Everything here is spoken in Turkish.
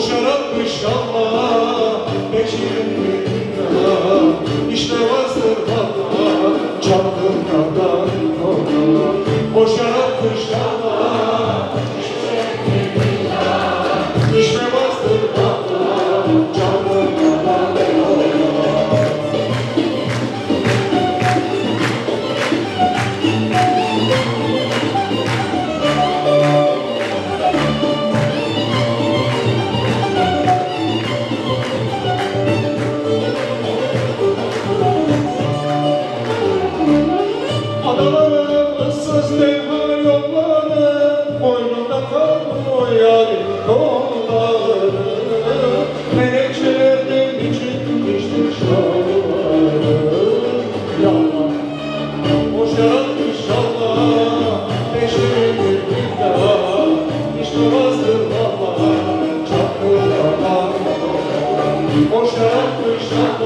Koşarak inşallah Bekir'in dünya İşte vazdır valla Çaptım kadar Koşarak inşallah İşte vazdır valla Adaların ıssız tenha yolları Boynunda kalmıyor yarim kolları Menekşelerden biçilmiştir şalları Yallah, boş yaratmış Allah Peşimi bir daha Hiç durmazdır valla Çapkın Boş yaratmış Allah